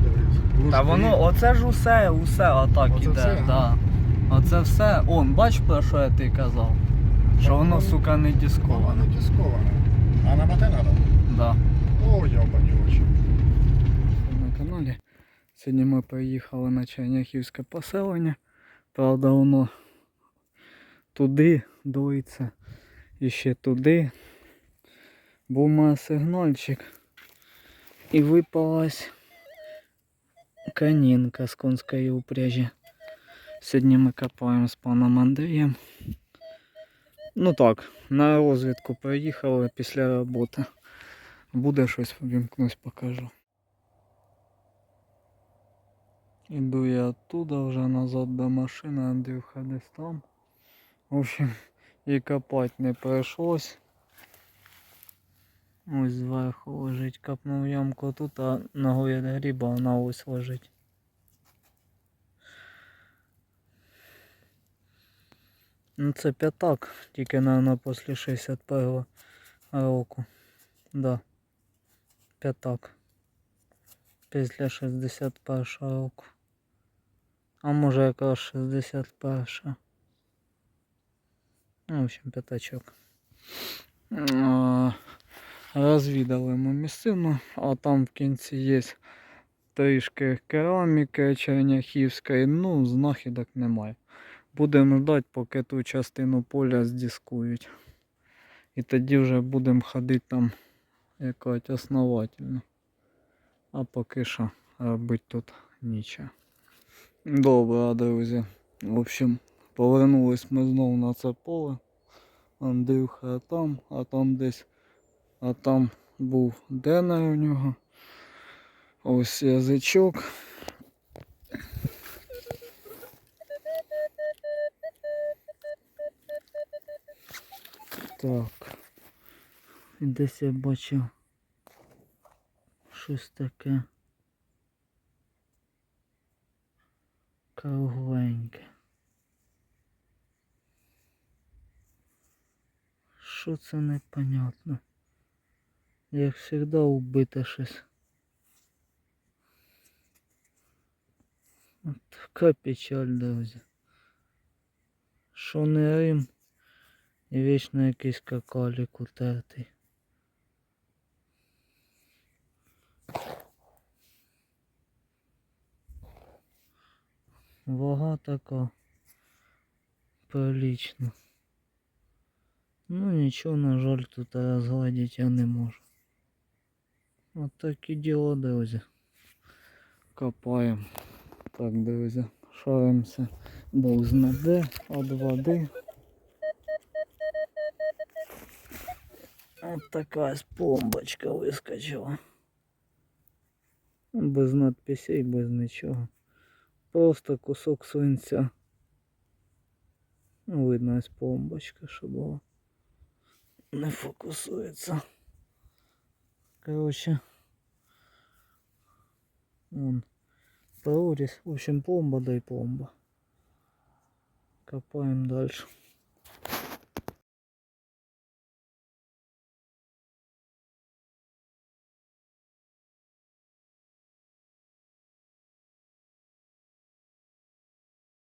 дивись. Та воно, оце ж усе, усе отак Оце іде. все? Да. Оце все. Он, бач про що я тобі казав? Що воно, воно- сука, не Воно дисковане. не дисковане. А на мате надо? Да. О, йобані очі. на каналі. Сьогодні ми приїхали на Черняхівське поселення. Правда, воно туди дується і ще туди. Був має сигнальчик. І випалась канінка з конської упряжі. Сьогодні ми копаємо з паном Андрієм. Ну так, на розвідку приїхали після роботи. Буде щось вимкнусь, покажу. Іду я оттуда вже назад до машини, Андрюха десь там. В общем, і копати не прийшлось. Ось зверху лежить, копнув ямку тут, а ногою від гріба вона ось лежить. Ну це п'ятак, тільки наверное, після 61 року. Да. П'ятак. Після 61 року. А може якраз 61. Ну, в общем, п'ятачок. Розвідали ми місцину, а там в кінці є трішки кераміки черняхівської, ну, знахідок немає. Будемо ждати, поки ту частину поля здискують. І тоді вже будемо ходити там якось основательно. А поки що робити тут нічого. Добре, друзі. В общем, повернулись ми знову на це поле. Андрюха там, а там десь, а там був денер у нього. Ось язичок. Так. І десь я бачив щось таке. Кругленьке. Що це непонятно? Як завжди убите щось. От така печаль, друзі. Що не Рим і вічно якийсь какалік утертий. Вага така прилічна. Ну нічого, на жаль, тут розгладити я не можу. От такі діло, друзі. Копаємо. Так, друзі, шаримося Бог знаде від води. От така ось пломбочка вискочила. Без надписей, без нічого. Просто кусок свинця. Ну, видно ось пломбочка, що була. Не фокусується. Короче. Прорізь. В общем, пломба да и пломба. Копаем дальше.